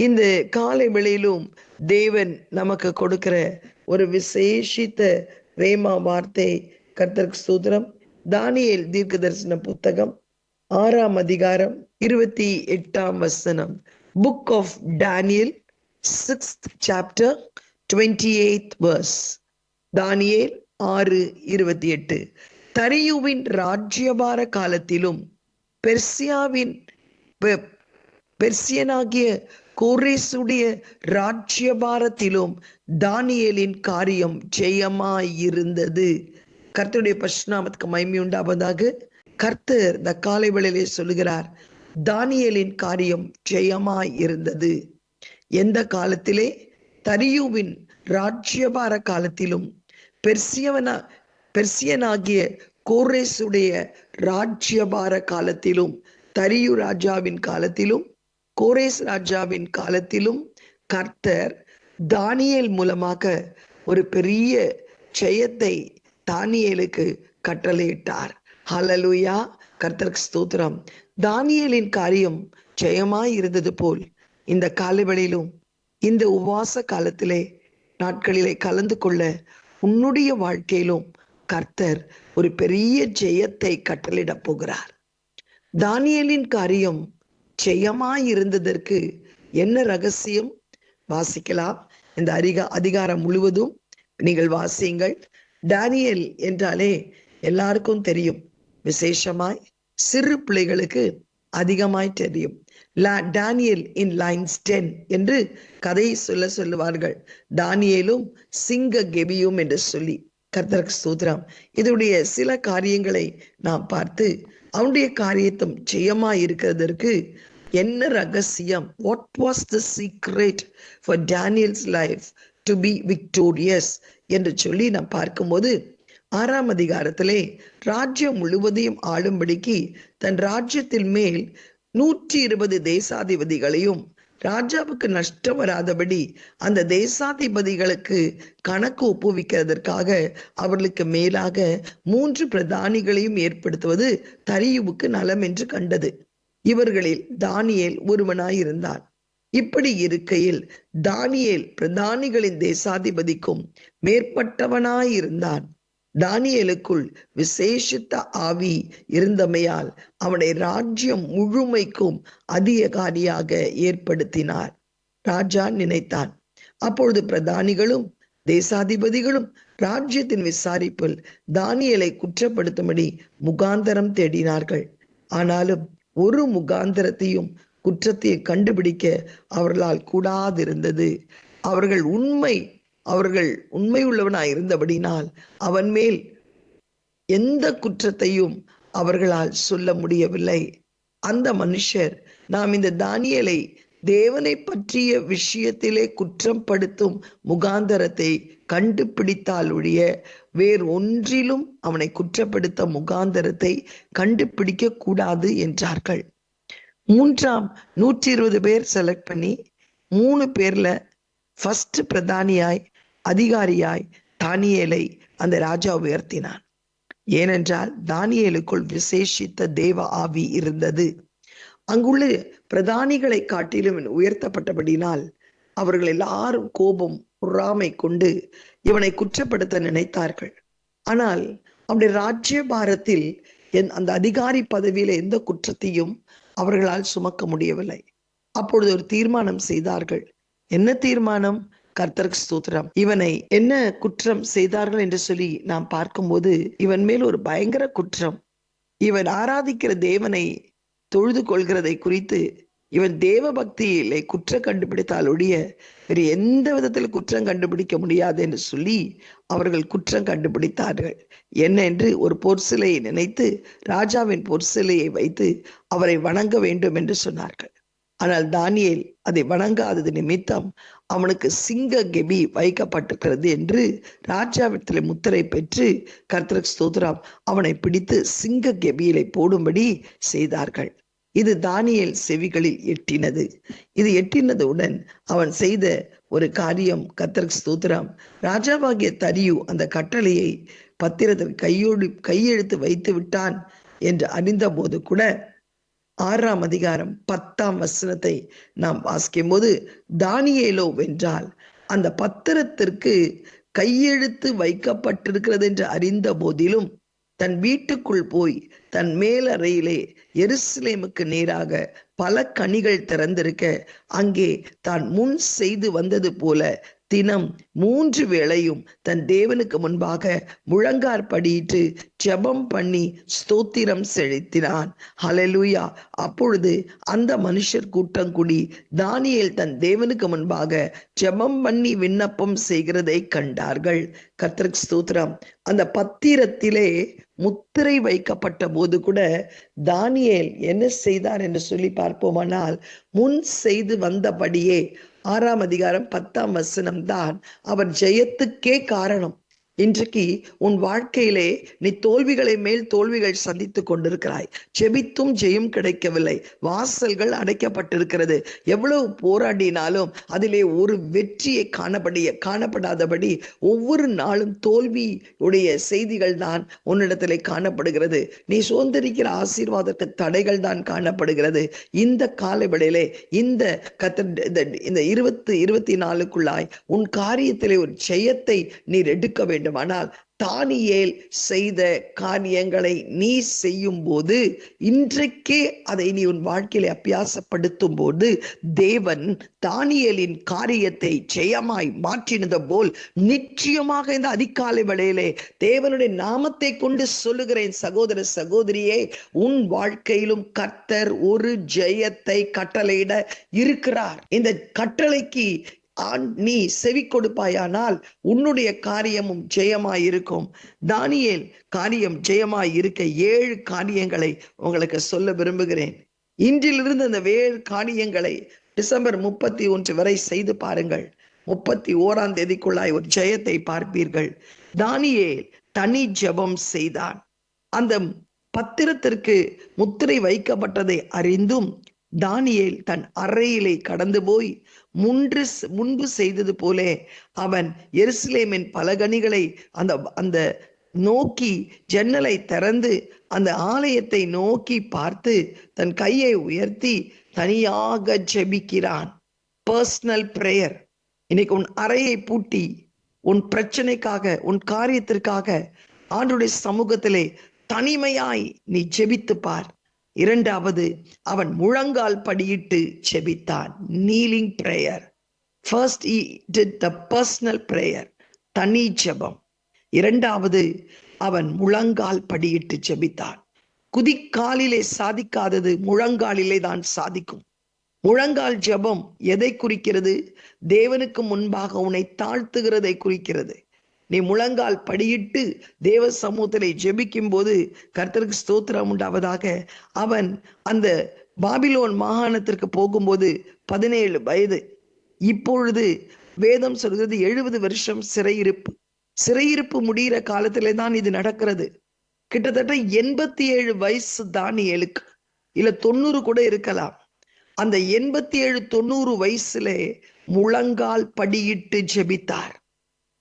இந்த காலை வேளையிலும் தேவன் நமக்கு கொடுக்கிற ஒரு விசேஷித்த ரேமா வார்த்தை கர்த்தருக்கு சூத்திரம் தானியல் தீர்க்க தரிசன புத்தகம் ஆறாம் அதிகாரம் இருபத்தி எட்டாம் வசனம். Book of Daniel sixth chapter twenty eight verse தானியேல் ஆறு இருபத்தி எட்டு. தரியுவின் ராஜ்யபார காலத்திலும் பெர்சியாவின் பெர்சியனாகிய கோரேசுடைய ராஜ்யபாரத்திலும் தானியலின் காரியம் ஜெயமாயிருந்தது. கர்த்தருடைய பசுநாமத்துக்கு மயமி உண்டாவதாக கர்த்தர் இந்த காலை வேளையிலே சொல்லுகிறார். தானியலின் காரியம் ஜெயமாயிருந்தது. எந்த காலத்திலே? தரியுவின் ராஜ்யபார காலத்திலும். பெர்சியவனா பெர்சியனாகிய கோரேசுடைய ராஜ்யபார காலத்திலும் தரியு ராஜாவின் காலத்திலும் கோரேஸ் ராஜாவின் காலத்திலும் கர்த்தர் தானியேல் மூலமாக ஒரு பெரிய ஜெயத்தை தானியேலுக்கு கட்டளையிட்டார். ஹலலுயா கர்த்தருக்கு ஸ்தோத்திரம். தானியலின் காரியம் ஜெயமாய் இருந்தது போல் இந்த காலவெளியிலும் இந்த உபவாச காலத்திலே நாட்களிலே கலந்து கொள்ள உன்னுடைய வாழ்க்கையிலும் கர்த்தர் ஒரு பெரிய ஜெயத்தை கட்டளிடப் போகிறார். தானியலின் காரியம் ஜெயமாய் இருந்ததற்கு என்ன ரகசியம்? வாசிக்கலாம். இந்த அதிகா அதிகாரம் முழுவதும் நீங்கள் வாசியுங்கள். டேனியல் என்றாலே எல்லாருக்கும் தெரியும். விசேஷமாய் சிறு பிள்ளைகளுக்கு அதிகமாய் தெரியும். லா இன் லைன்ஸ் டென் என்று கதை சொல்ல சொல்லுவார்கள். டானியலும் சிங்க கெபியும் என்று சொல்லி கர்த்தருக்கு சூத்ரம் இதனுடைய சில காரியங்களை நாம் பார்த்து அவனுடைய காரியத்தும் ஜெயமாய் இருக்கிறதற்கு என்ன ரகசியம்? What was the secret for Daniel's life to be victorious என்று சொல்லி நாம் பார்க்கும்போது ஆறாம் அதிகாரத்திலே ராஜ்யம் முழுவதையும் ஆளும்படிக்கு தன் ராஜ்யத்தின் மேல் நூற்றி இருபது தேசாதிபதிகளையும் ராஜாவுக்கு நஷ்டம் வராதபடி அந்த தேசாதிபதிகளுக்கு கணக்கு ஒப்புவிக்கிறதற்காக அவர்களுக்கு மேலாக மூன்று பிரதானிகளையும் ஏற்படுத்துவது தரியுவுக்கு நலம் என்று கண்டது. இவர்களில் தானியேல் ஒருவனாயிருந்தான். இப்படி இருக்கையில் தானியேல் பிரதானிகளின் தேசாதிபதிக்கும் மேற்பட்டவனாயிருந்தான். தானியலுக்குள் விசேஷித்த ஆவி இருந்தமையால் அவனை ராஜ்யம் முழுமைக்கும் அதிகாரியாக ஏற்படுத்தினார். ராஜா நினைத்தான் அப்பொழுது பிரதானிகளும் தேசாதிபதிகளும் ராஜ்யத்தின் விசாரிப்பில் தானியலை குற்றப்படுத்தும்படி முகாந்தரம் தேடினார்கள். ஆனாலும் ஒரு முகாந்தரத்தையும் குற்றத்தை கண்டுபிடிக்க அவர்களால் கூடாதிருந்தது. அவர்கள் உண்மை அவர்கள் உண்மை உள்ளவனாய் இருந்தபடினால் அவன் மேல் எந்த குற்றத்தையும் அவர்களால் சொல்ல முடியவில்லை. அந்த மனுஷர் நாம் இந்த தானியலை தேவனை பற்றிய விஷயத்திலே குற்றம் படுத்தும் முகாந்தரத்தை கண்டுபிடித்தால் ஒழிய வேறு ஒன்றிலும் அவனை குற்றப்படுத்த முகாந்தரத்தை கண்டுபிடிக்க கூடாது என்றார்கள். மூன்றாம் நூற்றி இருபது பேர் செலக்ட் பண்ணி மூணு பேர்ல ஃபர்ஸ்ட் பிரதானியாய் அதிகாரியாய் தானியேலை அந்த ராஜா உயர்த்தினான். ஏனென்றால் தானியலுக்குள் விசேஷித்த தேவ ஆவி இருந்தது. அங்குள்ள பிரதானிகளை காட்டிலும் உயர்த்தப்பட்டபடினால் அவர்கள் எல்லாரும் கோபம் பொறாமை கொண்டு இவனை குற்றப்படுத்த நினைத்தார்கள். ஆனால் அவனுடைய ராஜ்ய பாரத்தில் என் அந்த அதிகாரி பதவியில எந்த குற்றத்தையும் அவர்களால் சுமக்க முடியவில்லை. அப்பொழுது ஒரு தீர்மானம் செய்தார்கள். என்ன தீர்மானம்? கர்த்தருக்கு ஸ்தோத்திரம். இவனை என்ன குற்றம் செய்தார்கள் என்று சொல்லி நாம் பார்க்கும்போது இவன் மேல் ஒரு பயங்கர குற்றம். இவன் ஆராதிக்கிற தேவனை தொழுது கொள்கிறதை குறித்து இவன் தேவ பக்தியிலே குற்றம் கண்டுபிடித்தால் ஒழிய வேறு எந்த விதத்தில் குற்றம் கண்டுபிடிக்க முடியாது என்று சொல்லி அவர்கள் குற்றம் கண்டுபிடித்தார்கள். என்ன என்று ஒரு பொற்சிலையை நினைத்து ராஜாவின் பொற்சிலையை வைத்து அவரை வணங்க வேண்டும் என்று சொன்னார்கள். ஆனால் தானியேல் அதை வணங்காதது நிமித்தம் அவனுக்கு சிங்க கெபி வைக்கப்பட்டிருக்கிறது என்று ராஜாவிடத்தில் முத்திரை பெற்று கர்த்தருக்கு ஸ்தோத்ராம் அவனை பிடித்து சிங்க கெபியிலை போடும்படி செய்தார்கள். இது தானியேல் செவிகளில் எட்டினது. இது எட்டினதுடன் அவன் செய்த ஒரு காரியம் கத்தர் ஸ்தூத்திரம். ராஜாவாகிய தரியு அந்த கட்டளையை பத்திரத்தில் கையோடு கையெழுத்து வைத்து விட்டான் என்று அறிந்த போது கூட ஆறாம் அதிகாரம் பத்தாம் வசனத்தை நாம் வாசிக்கும் போது தானியேலோ வென்றால் அந்த பத்திரத்திற்கு கையெழுத்து வைக்கப்பட்டிருக்கிறது என்று அறிந்த போதிலும் தன் வீட்டுக்குள் போய் தன் மேலறையிலே எருசலேமுக்கு நேராக பல கனிகள் திறந்திருக்க அங்கே தான் முன் செய்து வந்தது போல தினம் மூன்று வேளையும் தன் தேவனுக்கு முன்பாக முழங்கார் படியிட்டு ஜெபம் பண்ணி ஸ்தோத்திரம் செலுத்தினான். ஹலலூயா அப்பொழுது அந்த மனுஷர் கூட்டம் கூடி தானியேல் தன் தேவனுக்கு முன்பாக ஜெபம் பண்ணி விண்ணப்பம் செய்கிறதை கண்டார்கள். கர்த்தருக்கு ஸ்தோத்திரம். அந்த பத்திரத்திலே முத்திரை வைக்கப்பட்ட போது கூட தானியேல் என்ன செய்தார் என்று சொல்லி பார்ப்போமானால் முன் செய்து வந்தபடியே ஆறாம் அதிகாரம் பத்தாம் வசனம் தான் அவர் ஜெயத்துக்கே காரணம். இன்றைக்கு உன் வாழ்க்கையிலே நீ தோல்விகளை மேல் தோல்விகள் சந்தித்துக் கொண்டிருக்கிறாய். ஜெபித்தும் ஜெயம் கிடைக்கவில்லை. வாசல்கள் அடைக்கப்பட்டிருக்கிறது. எவ்வளவு போராடினாலும் அதிலே ஒரு வெற்றியை காணப்படிய காணப்படாதபடி ஒவ்வொரு நாளும் தோல்வி உடைய செய்திகள் தான் உன்னிடத்திலே காணப்படுகிறது. நீ சுதந்திரிக்கிற ஆசீர்வாதத்துக்கு தடைகள் தான் காணப்படுகிறது. இந்த காலவெளியிலே இந்த கத்த இந்த இருபத்து இருபத்தி நாலுக்குள்ளாய் உன் காரியத்திலே ஒரு ஜெயத்தை நீர் எடுக்க வேண்டும். வேண்டுமானால் தானியேல் செய்த காரியங்களை நீ செய்யும் போது இன்றைக்கே அதை நீ உன் வாழ்க்கையில அபியாசப்படுத்தும் போது தேவன் தானியலின் காரியத்தை ஜெயமாய் மாற்றினது போல் நிச்சயமாக இந்த அதிகாலை வேளையிலே தேவனுடைய நாமத்தை கொண்டு சொல்லுகிறேன் சகோதர சகோதரியே உன் வாழ்க்கையிலும் கர்த்தர் ஒரு ஜெயத்தை கட்டளையிட இருக்கிறார். இந்த கட்டளைக்கு நீ செவி கொடுப்பாயானால் உன்னுடைய காரியமும் ஜெயமாய் இருக்கும் தானியேல் காரியம் ஜெயமாய் இருக்க ஏழு காரியங்களை உங்களுக்கு சொல்ல விரும்புகிறேன். இன்றிலிருந்து அந்த வேறு காரியங்களை டிசம்பர் முப்பத்தி ஒன்று வரை செய்து பாருங்கள். முப்பத்தி ஓராம் தேதிக்குள்ளாய் ஒரு ஜெயத்தை பார்ப்பீர்கள். தானியேல் தனி ஜெபம் செய்தான். அந்த பத்திரத்திற்கு முத்திரை வைக்கப்பட்டதை அறிந்தும் தானியேல் தன் அறையிலே கடந்து போய் முன்று முன்பு செய்தது போலே அவன் எருசலேமின் பலகணிகளை அந்த அந்த நோக்கி ஜன்னலை திறந்து அந்த ஆலயத்தை நோக்கி பார்த்து தன் கையை உயர்த்தி தனியாக ஜெபிக்கிறான். பர்சனல் பிரேயர் இன்னைக்கு உன் அறையை பூட்டி உன் பிரச்சனைக்காக உன் காரியத்திற்காக ஆண்டுடைய சமூகத்திலே தனிமையாய் நீ ஜெபித்து பார் இரண்டாவது அவன் முழங்கால் படியிட்டு செபித்தான். Kneeling prayer first did the personal prayer தனி ஜெபம் இரண்டாவது அவன் முழங்கால் படியிட்டு ஜெபித்தான் குதிக்காலிலே சாதிக்காதது முழங்காலிலே தான் சாதிக்கும். முழங்கால் ஜெபம் எதை குறிக்கிறது? தேவனுக்கு முன்பாக உன்னை தாழ்த்துகிறதை குறிக்கிறது. நீ முழங்கால் படியிட்டு தேவ சமூகத்திலே ஜெபிக்கும் போது கர்த்தருக்கு ஸ்தோத்திரம் உண்டாவதாக. அவன் அந்த பாபிலோன் மாகாணத்திற்கு போகும்போது பதினேழு வயது. இப்பொழுது வேதம் சொல்கிறது எழுபது வருஷம் சிறையிருப்பு. சிறையிருப்பு முடிகிற காலத்திலே தான் இது நடக்கிறது. கிட்டத்தட்ட எண்பத்தி ஏழு வயசு தானியலுக்கு இல்ல தொண்ணூறு கூட இருக்கலாம். அந்த எண்பத்தி ஏழு தொண்ணூறு வயசுல முழங்கால் படியிட்டு ஜெபித்தார்.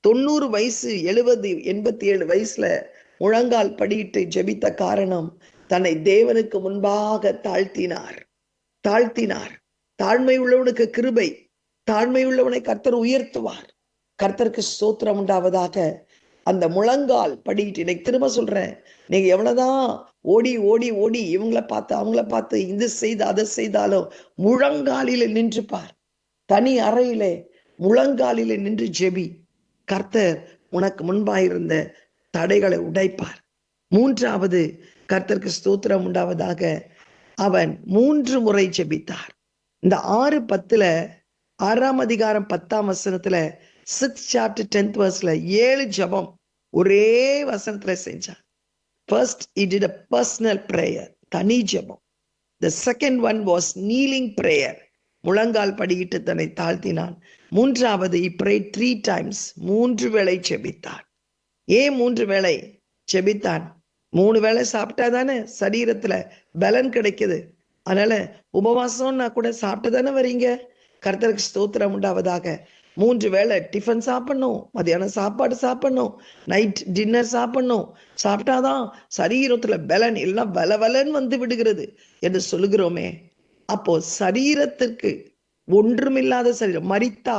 தொண்ணூறு வயசு எழுபது எண்பத்தி ஏழு வயசுல முழங்கால் படியிட்டு ஜெபித்த காரணம் தன்னை தேவனுக்கு முன்பாக தாழ்த்தினார். தாழ்த்தினார். தாழ்மை உள்ளவனுக்கு கிருபை. தாழ்மை உள்ளவனை கர்த்தர் உயர்த்துவார். கர்த்தருக்கு சோத்திரம் உண்டாவதாக அந்த முழங்கால் படிட்டு இன்னைக்கு திரும்ப சொல்றேன் நீங்க எவ்வளவுதான் ஓடி ஓடி ஓடி இவங்கள பார்த்து அவங்கள பார்த்து இது செய்து அதை செய்தாலும் முழங்காலில நின்று பார் தனி அறையிலே முழங்காலில நின்று ஜெபி. கர்த்தர் உனக்கு முன்பாயிருந்த தடைகளை உடைப்பார். மூன்றாவது கர்த்தருக்கு ஸ்தோத்திரம் உண்டாவதாக அவன் மூன்று முறை ஜெபித்தார். இந்த ஆறு பத்துல ஆறாம் அதிகாரம் பத்தாம் வசனத்துல சிக்ஸ் சாப்டர் டென்த் வர்ஸ்ல ஏழு ஜபம் ஒரே வசனத்துல செஞ்சான் first it it a personal prayer தனி ஜபம். The second one was kneeling prayer முழங்கால் படியிட்டு தன்னை தாழ்த்தினான். மூன்றாவது இப்ரே த்ரீ டைம்ஸ் மூன்று வேளை செபித்தான். ஏன் மூன்று வேளை செபித்தான்? மூணு வேளை சாப்பிட்டா தானே சரீரத்துல பலன் கிடைக்குது. அதனால உபவாசம்னா கூட சாப்பிட்டு தானே வரீங்க? கர்த்தருக்கு ஸ்தோத்திரம் உண்டாவதாக. மூன்று வேளை டிஃபன் சாப்பிடணும் மதியானம் சாப்பாடு சாப்பிடணும் நைட் டின்னர் சாப்பிடணும். சாப்பிட்டாதான் சரீரத்துல பலன் எல்லாம் பலவலன் வந்து விடுகிறது என்று சொல்லுகிறோமே. அப்போ சரீரத்திற்கு ஒன்றுமில்லாத சரீரம். மரித்தா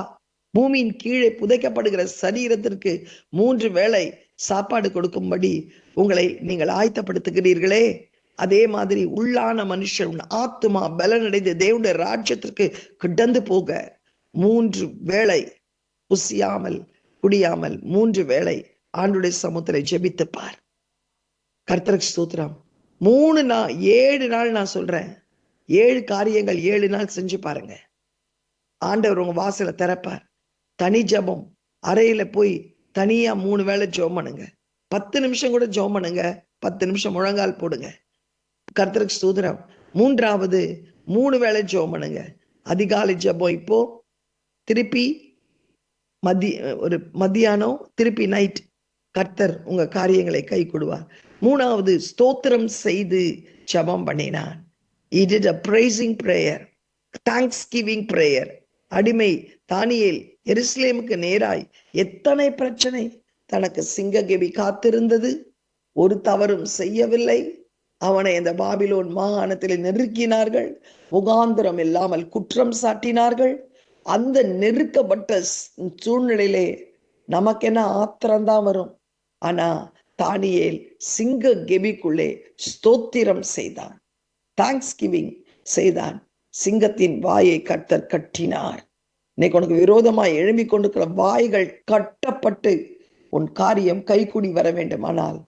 பூமியின் கீழே புதைக்கப்படுகிற சரீரத்திற்கு மூன்று வேளை சாப்பாடு கொடுக்கும்படி உங்களை நீங்கள் ஆயத்தப்படுத்துகிறீர்களே. அதே மாதிரி உள்ளான மனுஷன் ஆத்மா பலனடைந்து தேவனுடைய ராஜ்யத்திற்கு கிடந்து போக மூன்று வேளை புசியாமல் குடியாமல் மூன்று வேளை ஆண்டுடைய சமுத்திரை ஜெபித்து பார் கர்த்தருக்கு ஸ்தோத்திரம். மூணு நாள் ஏழு நாள் நான் சொல்றேன். ஏழு காரியங்கள் ஏழு நாள் செஞ்சு பாருங்க. ஆண்டவர் உங்க வாசலை திறப்பார். தனி ஜபம். அறையில போய் தனியா மூணு வேளை ஜோம் பண்ணுங்க. பத்து நிமிஷம் கூட ஜோம் பண்ணுங்க. பத்து நிமிஷம் முழங்கால் போடுங்க. கர்த்தருக்கு சூதரம் மூன்றாவது மூணு வேளை ஜோம் பண்ணுங்க. அதிகாலை ஜபம் இப்போ. திருப்பி மதிய ஒரு மத்தியானம் திருப்பி நைட் கர்த்தர் உங்க காரியங்களை கை கொடுவார். மூணாவது ஸ்தோத்திரம் செய்து ஜபம் பண்ணினான் it is a praising prayer thanksgiving prayer அடிமை தானியேல் எருசலேமுக்கு நேராய். எத்தனை பிரச்சனை? தனக்கு சிங்ககெவி காத்திருந்தது. ஒரு தவறும் செய்யவில்லை. அவனை அந்த பாபிலோன் மாகாணத்தில் நெருக்கினார்கள். முகாந்திரம் இல்லாமல் குற்றம் சாட்டினார்கள். அந்த நெருக்கப்பட்ட சூழ்நிலையிலே நமக்கு என்ன ஆத்திரம்தான் வரும். ஆனா தானியேல் சிங்க கெபிக்குள்ளே ஸ்தோத்திரம் செய்தான். தேங்க்ஸ் கிவிங் செய்தான். சிங்கத்தின் வாயை கர்த்தர் கட்டினார். இன்னைக்கு உனக்கு விரோதமாய் எழும்பிக் கொண்டிருக்கிற வாய்கள் கட்டப்பட்டு உன் காரியம் கைக்குடி வர வேண்டுமானால்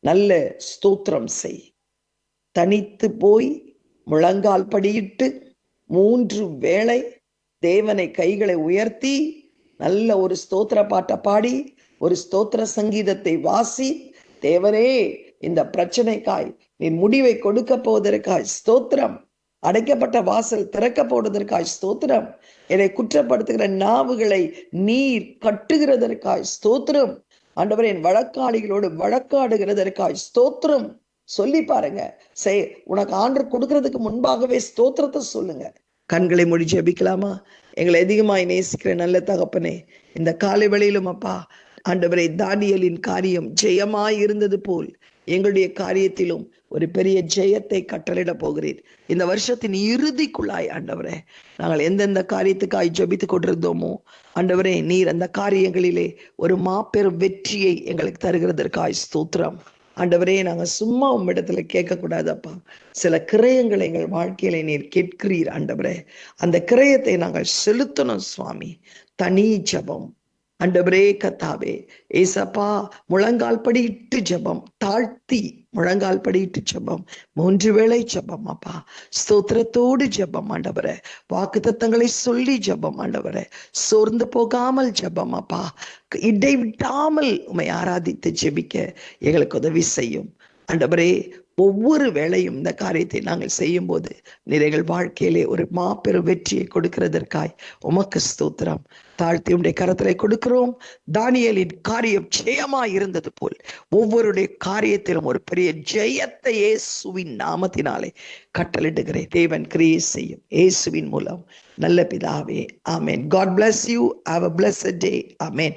நல்ல ஸ்தோத்திரம் செய். தனித்து போய் முழங்கால் படியிட்டு மூன்று வேளை தேவனை கைகளை உயர்த்தி நல்ல ஒரு ஸ்தோத்திர பாட்டை பாடி ஒரு ஸ்தோத்திர சங்கீதத்தை வாசி தேவனே இந்த பிரச்சனைக்காய் நீ முடிவை கொடுக்க போவதற்காய் ஸ்தோத்திரம். அடைக்கப்பட்ட வாசல் திறக்க ஸ்தோத்திரம். என்னை குற்றப்படுத்துகிற நாவுகளை நீர் கட்டுகிறதற்காய் ஸ்தோத்திரம். ஆண்டவர் என் வழக்காளிகளோடு வழக்காடுகிறதற்காய் ஸ்தோத்திரம். சொல்லி பாருங்க. செய் உனக்கு ஆண்டு கொடுக்கறதுக்கு முன்பாகவே ஸ்தோத்திரத்தை சொல்லுங்க. கண்களை மொழி ஜபிக்கலாமா? எங்களை அதிகமாய் நேசிக்கிற நல்ல தகப்பனே இந்த காலை வேளையிலும் அப்பா ஆண்டவரை தானியலின் காரியம் ஜெயமாய் இருந்தது போல் எங்களுடைய காரியத்திலும் ஒரு பெரிய ஜெயத்தை கட்டளிட போகிறீர். இந்த வருஷத்தின் இறுதிக்குள்ளாய் ஆண்டவரே நாங்கள் எந்தெந்த காரியத்துக்காய் ஜபித்து கொண்டிருந்தோமோ ஆண்டவரே நீர் அந்த காரியங்களிலே ஒரு மாபெரும் வெற்றியை எங்களுக்கு தருகிறதற்காய் ஸ்தோத்திரம். ஆண்டவரே நாங்க சும்மா உம்மிடத்துல கேட்க கூடாதப்பா சில கிரயங்களை எங்கள் வாழ்க்கையில நீர் கேட்கிறீர் ஆண்டவரே. அந்த கிரயத்தை நாங்கள் செலுத்தணும் சுவாமி. தனி ஜபம். அண்டவரே கத்தாவே ஏசப்பா முழங்கால் படியிட்டு ஜபம். தாழ்த்தி முழங்கால் படியிட்டு ஜபம் மூன்று வேளை ஜபம் அப்பா. ஸ்தோத்திரத்தோடு ஜபம் ஆண்டவரே. வாக்கு தத்தங்களை சொல்லி ஜபம் ஆண்டவரே. சோர்ந்து போகாமல் ஜபம் அப்பா. இடைவிட்டாமல் உமை ஆராதித்து ஜெபிக்க எங்களுக்கு உதவி செய்யும். ஆண்டவரே ஒவ்வொரு வேளையும் இந்த காரியத்தை நாங்கள் செய்யும் போது நிறைகள் வாழ்க்கையிலே ஒரு மாபெரும் வெற்றியை கொடுக்கிறதற்காய் உமக்கு ஸ்தோத்திரம். தாழ்த்தி உடைய கரத்திலே கொடுக்கிறோம். தானியலின் காரியம் ஜெயமா இருந்தது போல் ஒவ்வொருடைய காரியத்திலும் ஒரு பெரிய ஜெயத்தை இயேசுவின் நாமத்தினாலே கட்டளிடுகிறேன் தேவன் கிரியை செய்யும் இயேசுவின் மூலம். நல்ல பிதாவே ஆமேன். God bless you have a bless day amen.